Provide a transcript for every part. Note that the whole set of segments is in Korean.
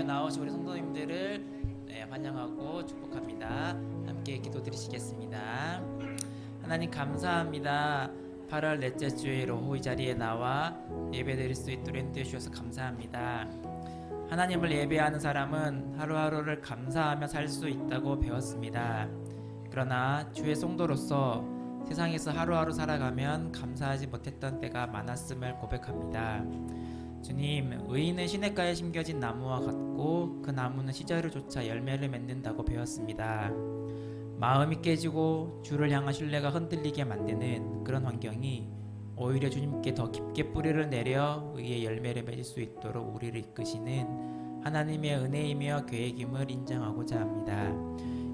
예배 나오신 우리 성도님들을 네, 환영하고 축복합니다. 함께 기도드리시겠습니다. 하나님 감사합니다. 8월 넷째 주일 오후 이 자리에 나와 예배드릴 수 있도록 인도해 주셔서 감사합니다. 하나님을 예배하는 사람은 하루하루를 감사하며 살 수 있다고 배웠습니다. 그러나 주의 성도로서 세상에서 하루하루 살아가면 감사하지 못했던 때가 많았음을 고백합니다. 주님, 의인은 시냇가에 심겨진 나무와 같고 그 나무는 시절을 쫓아 열매를 맺는다고 배웠습니다. 마음이 깨지고 주를 향한 신뢰가 흔들리게 만드는 그런 환경이 오히려 주님께 더 깊게 뿌리를 내려 의의 열매를 맺을 수 있도록 우리를 이끄시는 하나님의 은혜이며 계획임을 인정하고자 합니다.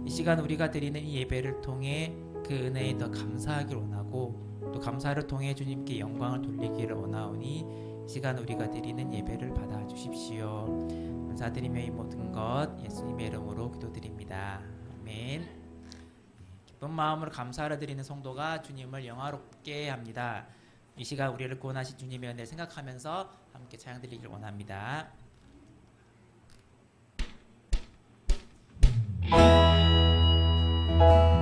이 시간 우리가 드리는 이 예배를 통해 그 은혜에 더 감사하기를 원하고 또 감사를 통해 주님께 영광을 돌리기를 원하오니 이 시간 우리가 드리는 예배를 받아 주십시오. 감사드리며 이 모든 것 예수님의 이름으로 기도드립니다. 아멘. 기쁜 마음으로 감사를 드리는 성도가 주님을 영화롭게 합니다. 이 시간 우리를 구원하신 주님의 은혜를 생각하면서 함께 찬양 드리기를 원합니다. 함께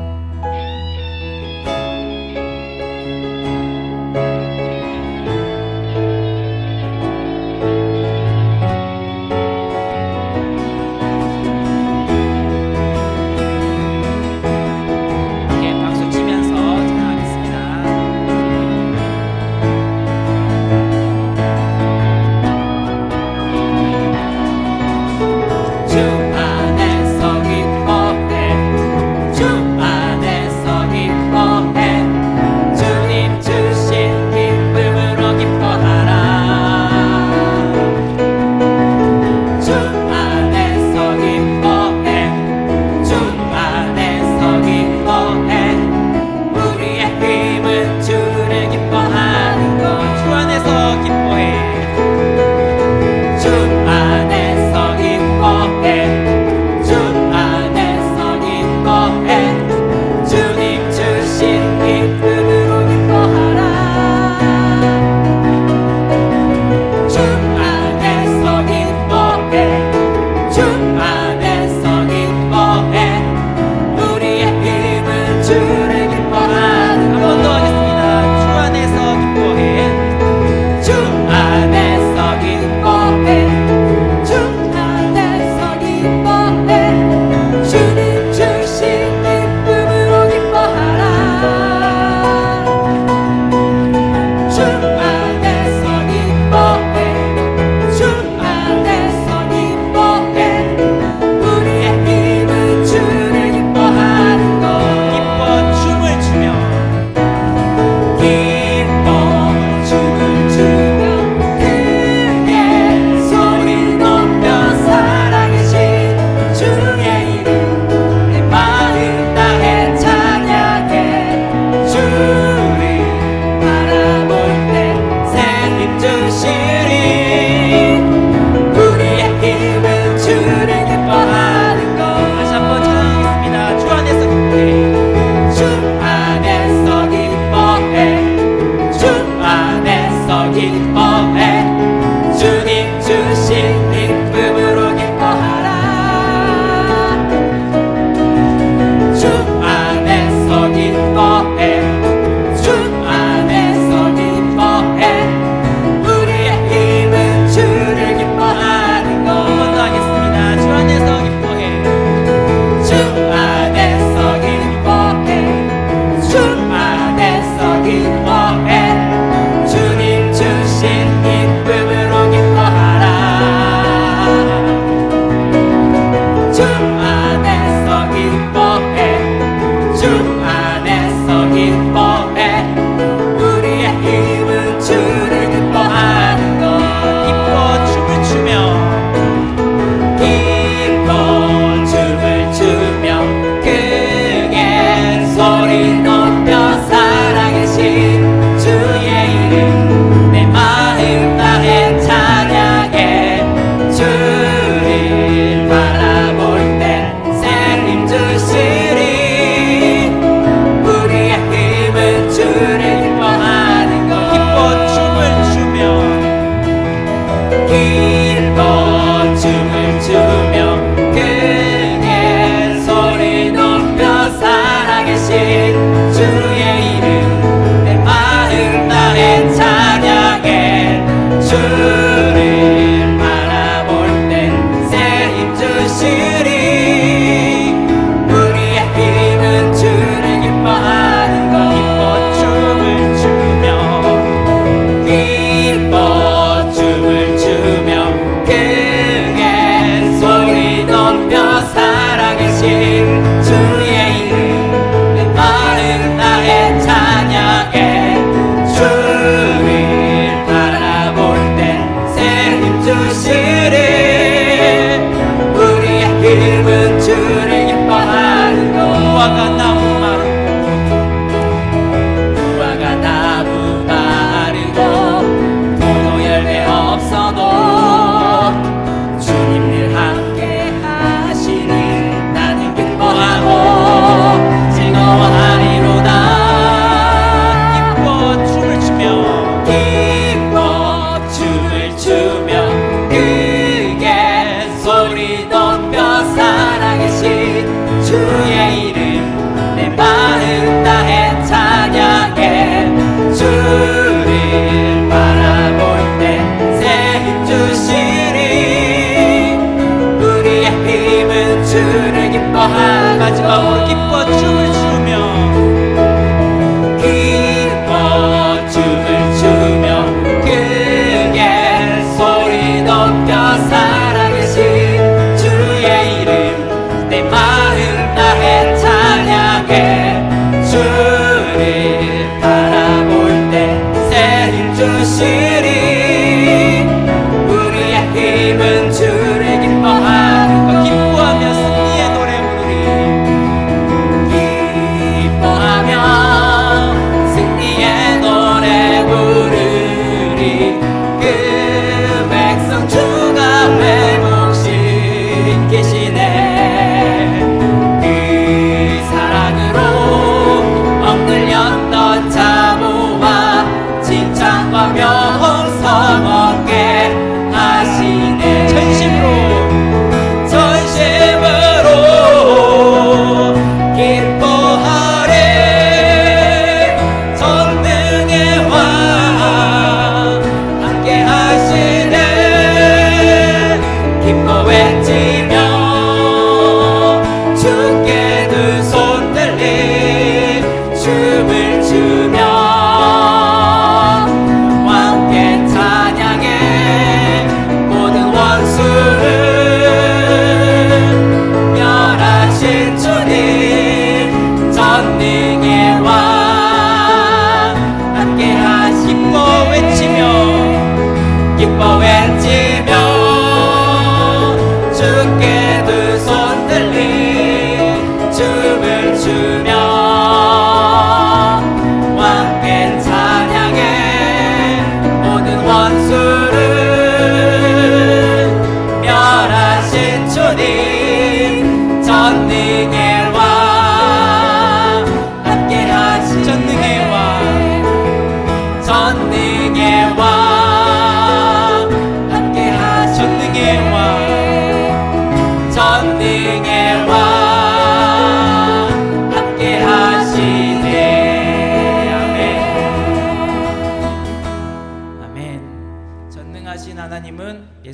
마지막으로 기뻐 주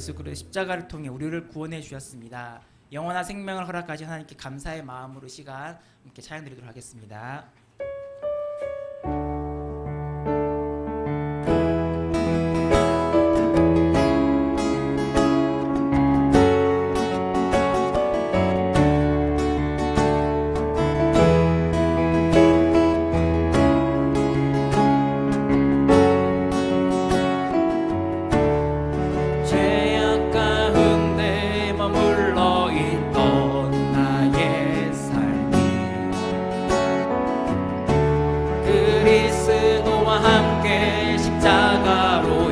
예수 그리스도 십자가를 통해 우리를 구원해 주셨습니다. 영원한 생명을 허락하신 하나님께 감사의 마음으로 시간 함께 찬양 드리도록 하겠습니다. 십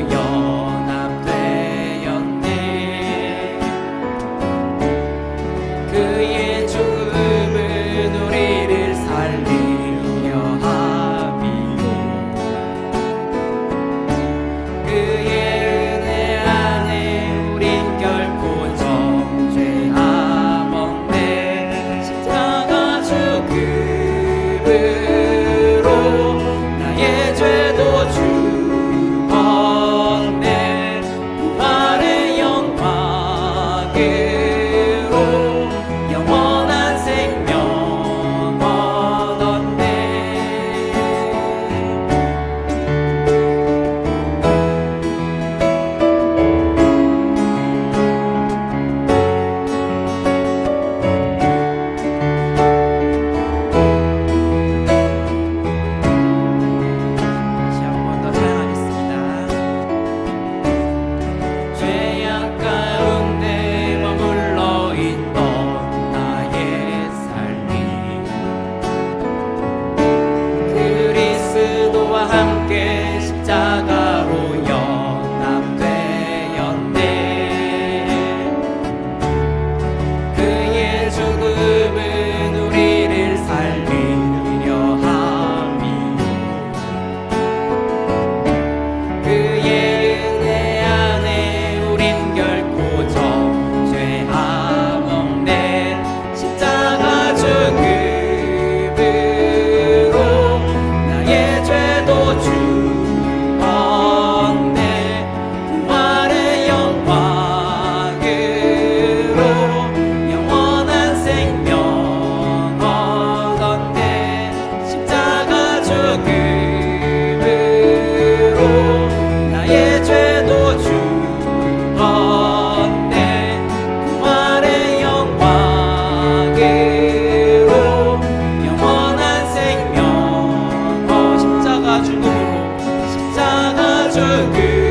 sangue.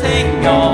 Señor.